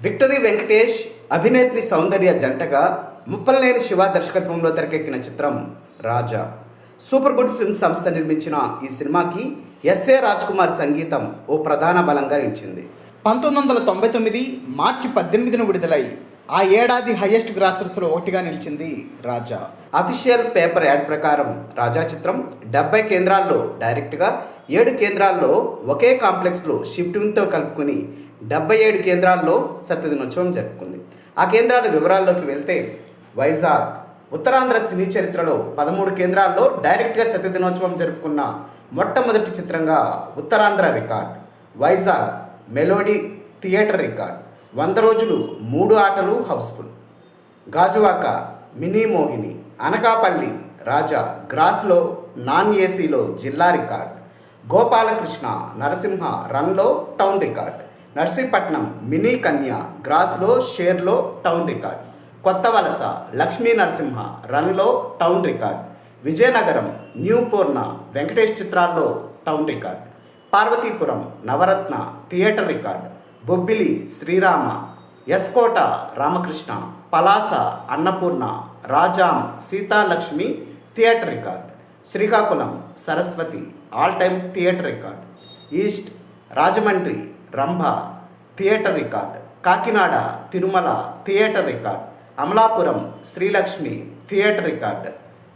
Victory Venkatesh అభినేత్రి సౌందర్య జంటగా ముప్పలనేని శివ దర్శకత్వంలో తెరకెక్కిన చిత్రం రాజా. సూపర్ గుడ్ ఫిల్మ్ సంస్థ నిర్మించిన ఈ సినిమాకి ఎస్ఏ రాజ్ కుమార్ సంగీతం ఓ ప్రధాన బలంగా నిలిచింది. పంతొమ్మిది వందల తొంభై తొమ్మిది మార్చి పద్దెనిమిదిన విడుదలై ఆ ఏడాది హైయెస్ట్ గ్రాసర్స్లో ఒకటిగా నిలిచింది రాజా. అఫీషియల్ పేపర్ యాడ్ ప్రకారం రాజా చిత్రం డెబ్బై కేంద్రాల్లో డైరెక్ట్గా ఏడు కేంద్రాల్లో ఒకే కాంప్లెక్స్లో షిఫ్టింగ్తో కలుపుకుని డెబ్బై ఏడు కేంద్రాల్లో సత్యదినోత్సవం జరుపుకుంది. ఆ కేంద్రాల వివరాల్లోకి వెళ్తే వైజాగ్ ఉత్తరాంధ్ర సినీ చరిత్రలో పదమూడు కేంద్రాల్లో డైరెక్ట్గా సత్యదినోత్సవం జరుపుకున్న మొట్టమొదటి చిత్రంగా Uttarandhra record Vizag Melody theatre record వంద రోజులు మూడు ఆటలు house full. Gajuwaka Mini Mohini Anakapalli Raja గ్రాస్లో non ఏసీలో జిల్లా రికార్డ్ గోపాలకృష్ణ నరసింహ రన్లో town record. Narsipatnam Mini Kanya గ్రాస్లో షేర్లో టౌన్ రికార్డ్. కొత్త వలస లక్ష్మీ నరసింహ రన్లో town record. Vizianagaram new Purna Venkatesh చిత్రాల్లో town record. Parvathipuram Navaratna theatre record. Bobbili Srirama S Kota Ramakrishna Palasa Annapurna Rajam Seethalakshmi theatre record. Srikakulam Saraswathi all time theatre record. East Rajahmundry Rambha theatre record Kakinada Tirumala theatre record Amalapuram Srilakshmi theatre record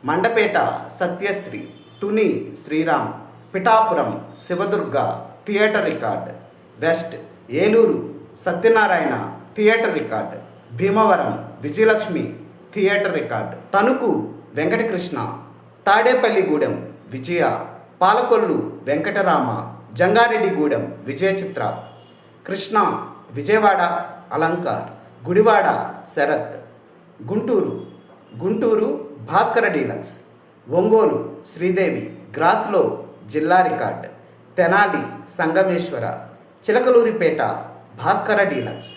Mandapeta Satyasri Tuni Sriram Pithapuram Sivadurga theatre record west Eluru Satyanarayana theatre record Bhimavaram Vijayalakshmi theatre record Tanuku Venkatakrishna Tadepalligudem Vijaya Palakollu Venkatarama Jangareddygudem Vijaya Chitra Krishna Vijayawada Alankar Gudivada Sarath. Guntur Guntur Bhaskara deluxe. Ongole Sridevi గ్రాస్లో జిల్లా record. Tenali Sangameswara. Chilakaluripet Bhaskara deluxe.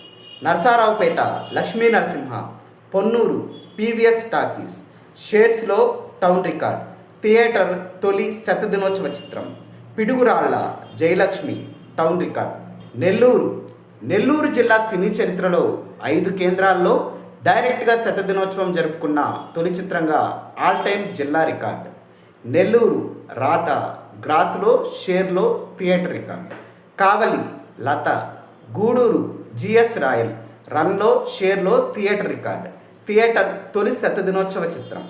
Narasaraopet Lakshmi Narasimha. Ponnur PVS talkies. షేర్స్లో town record. Theatre తొలి శతదినోత్సవ చిత్రం. Piduguralla Jayalakshmi town record. Nellore. Nellore జిల్లా cine చరిత్రలో ఐదు కేంద్రాల్లో డైరెక్ట్గా శతదినోత్సవం జరుపుకున్న తొలి చిత్రంగా ఆల్ టైమ్ జిల్లా రికార్డ్. నెల్లూరు రాత గ్రాస్లో షేర్లో theatre record. Kavali Latha Gudur GS Royal రన్లో షేర్లో థియేటర్ రికార్డ్. థియేటర్ తొలి శతదినోత్సవ చిత్రం.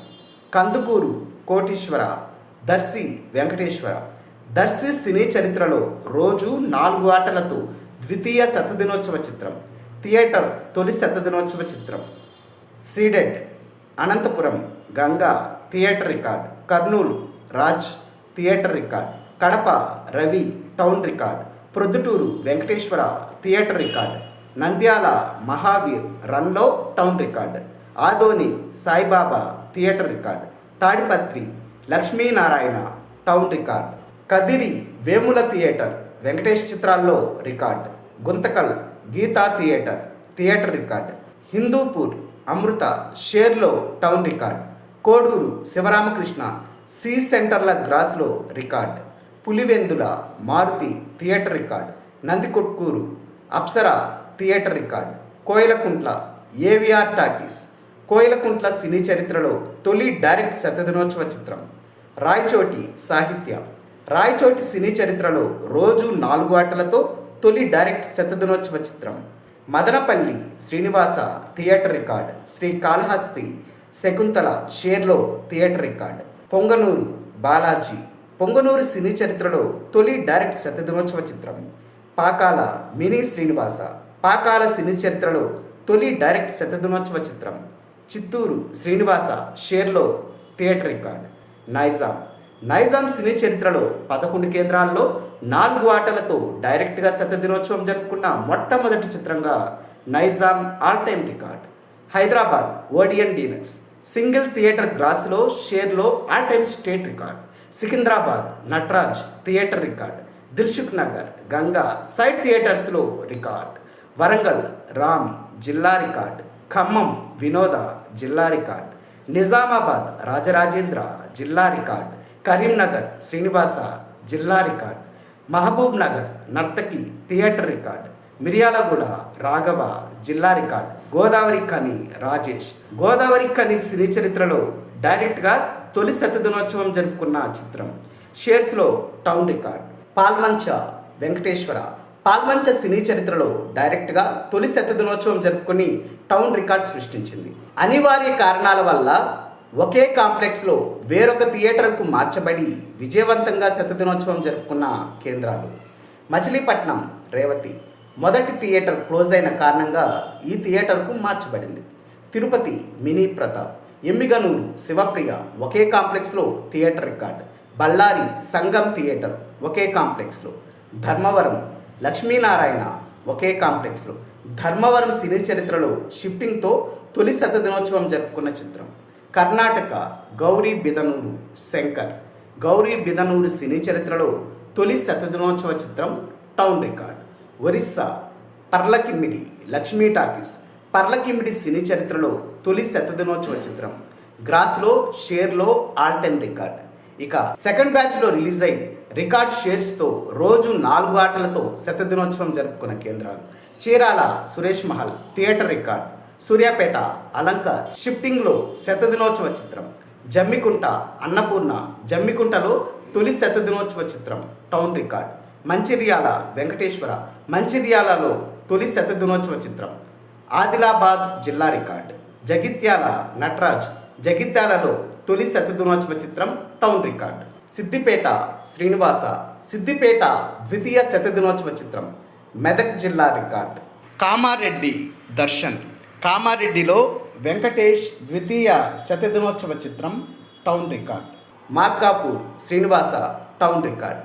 కందుకూరు కోటీశ్వర దర్శి వెంకటేశ్వర. దర్శి సినీ చరిత్రలో రోజు నాలుగు ఆటలతో ద్వితీయ శతదినోత్సవ చిత్రం థియేటర్ తొలి శతదినోత్సవ చిత్రం Ceded Anantapur Ganga theatre record Kurnool Raj theatre record Kadapa Ravi town record Proddatur Venkateswara theatre record Nandyal Mahavir రన్లో town record Adoni Saibaba theatre record Tadipatri Lakshminarayana town record. Kadiri Vemula theatre Venkatesh చిత్రాల్లో record. Guntakal Geetha theatre theatre record. Hindupur Amrutha షేర్లో town record. Koduru Sivaramakrishna C సెంటర్ల గ్రాస్లో record. Pulivendula Maruthi theatre record. Nandikotkur Apsara theatre record. Koilkuntla AVR talkies. Koilkuntla cine చరిత్రలో తొలి direct శతదినోత్సవ చిత్రం. రాయచోటి సాహిత్య. రాయచోటి సినీ చరిత్రలో రోజు నాలుగు ఆటలతో తొలి డైరెక్ట్ శతదినోత్సవ చిత్రం. Madanapalle Srinivasa theatre record. Shri Kalahasti Shakuntala షేర్లో theatre record. Punganur Balaji. Punganur cine చరిత్రలో తొలి డైరెక్ట్ శతదినోత్సవ చిత్రం. పాకాల మినీ శ్రీనివాస. పాకాల సినీ చరిత్రలో తొలి డైరెక్ట్ శతదినోత్సవ చిత్రం. Chittoor Srinivasa షేర్లో theatre record. Nizam. Nizam cine చరిత్రలో పదకొండు కేంద్రాల్లో నాలుగు ఆటలతో డైరెక్ట్గా శతదినోత్సవం జరుపుకున్న మొట్టమొదటి చిత్రంగా Nizam all time record. Hyderabad Odeon deluxe single theatre గ్రాస్లో షేర్లో all time state record. Secunderabad Natraj theatre record. Dilsukh Nagar Ganga side థియేటర్స్లో రికార్డ్. వరంగల్ రామ్ జిల్లా రికార్డ్. ఖమ్మం వినోద జిల్లా రికార్డ్. నిజామాబాద్ రాజరాజేంద్ర జిల్లా రికార్డ్. కరీంనగర్ శ్రీనివాస జిల్లా record Mahabubnagar Nartaki theatre record Miryalaguda Raghava జిల్లా record Godavari కని రాజేష్. గోదావరి కని సినీ చరిత్రలో డైరెక్ట్గా తొలి శతదినోత్సవం జరుపుకున్న చిత్రం షేర్స్లో town record. Palvancha Venkateswara Palvancha cine చరిత్రలో డైరెక్ట్గా తొలి శతదినోత్సవం జరుపుకుని టౌన్ రికార్డ్ సృష్టించింది. అనివార్య కారణాల వల్ల ఒకే కాంప్లెక్స్లో వేరొక థియేటర్కు మార్చబడి విజయవంతంగా శతదినోత్సవం జరుపుకున్న కేంద్రాలు మచిలీపట్నం రేవతి మొదటి థియేటర్ క్లోజ్ అయిన కారణంగా ఈ థియేటర్కు మార్చబడింది. తిరుపతి మినీ ప్రతాప్ ఎమ్మిగనూరు శివప్రియ ఒకే కాంప్లెక్స్లో theatre record Bellary Sangam theatre ఒకే కాంప్లెక్స్లో ధర్మవరం లక్ష్మీనారాయణ ఒకే కాంప్లెక్స్లో ధర్మవరం సినీ చరిత్రలో షిఫ్టింగ్తో తొలి శతదినోత్సవం జరుపుకున్న చిత్రం. కర్ణాటక గౌరీ బిదనూరు శంకర్. గౌరీ బిదనూరు సినీ చరిత్రలో తొలి శతదినోత్సవ చిత్రం town record. Orissa Parlakhemundi Lakshmi talkies. Parlakhemundi cine చరిత్రలో తొలి శతదినోత్సవ చిత్రం. గ్రాస్లో షేర్లో ఆల్ టైమ్ రికార్డ్. ఇక సెకండ్ బ్యాచ్లో రిలీజ్ అయి రికార్డ్ షేర్స్తో రోజు నాలుగు ఆటలతో శతదినోత్సవం జరుపుకున్న కేంద్రాలు. Chirala Suresh Mahal theatre record. Suryapet అలంక షిఫ్టింగ్లో శతదినోత్సవ చిత్రం. జమ్మికుంట అన్నపూర్ణ జమ్మికుంటలో తొలి శతదినోత్సవ చిత్రం టౌన్ రికార్డ్. మంచిర్యాల వెంకటేశ్వర మంచిర్యాలలో తొలి శతదినోత్సవ చిత్రం. ఆదిలాబాద్ జిల్లా రికార్డ్. జగిత్యాల నటరాజ్ జగిత్యాలలో తొలి శతదినోత్సవ చిత్రం టౌన్ రికార్డ్. సిద్దిపేట శ్రీనివాస సిద్దిపేట ద్వితీయ శతదినోత్సవ చిత్రం మెదక్ జిల్లా రికార్డ్. కామారెడ్డి దర్శన్ కామారెడ్డిలో వెంకటేష్ ద్వితీయ శతదినోత్సవ చిత్రం town record. Markapur Srinivasa town record.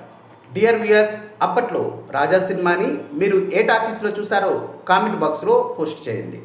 Dear viewers అప్పట్లో రాజా సినిమాని మీరు ఏ టాకీస్లో చూసారో కామెంట్ బాక్స్లో పోస్ట్ చేయండి.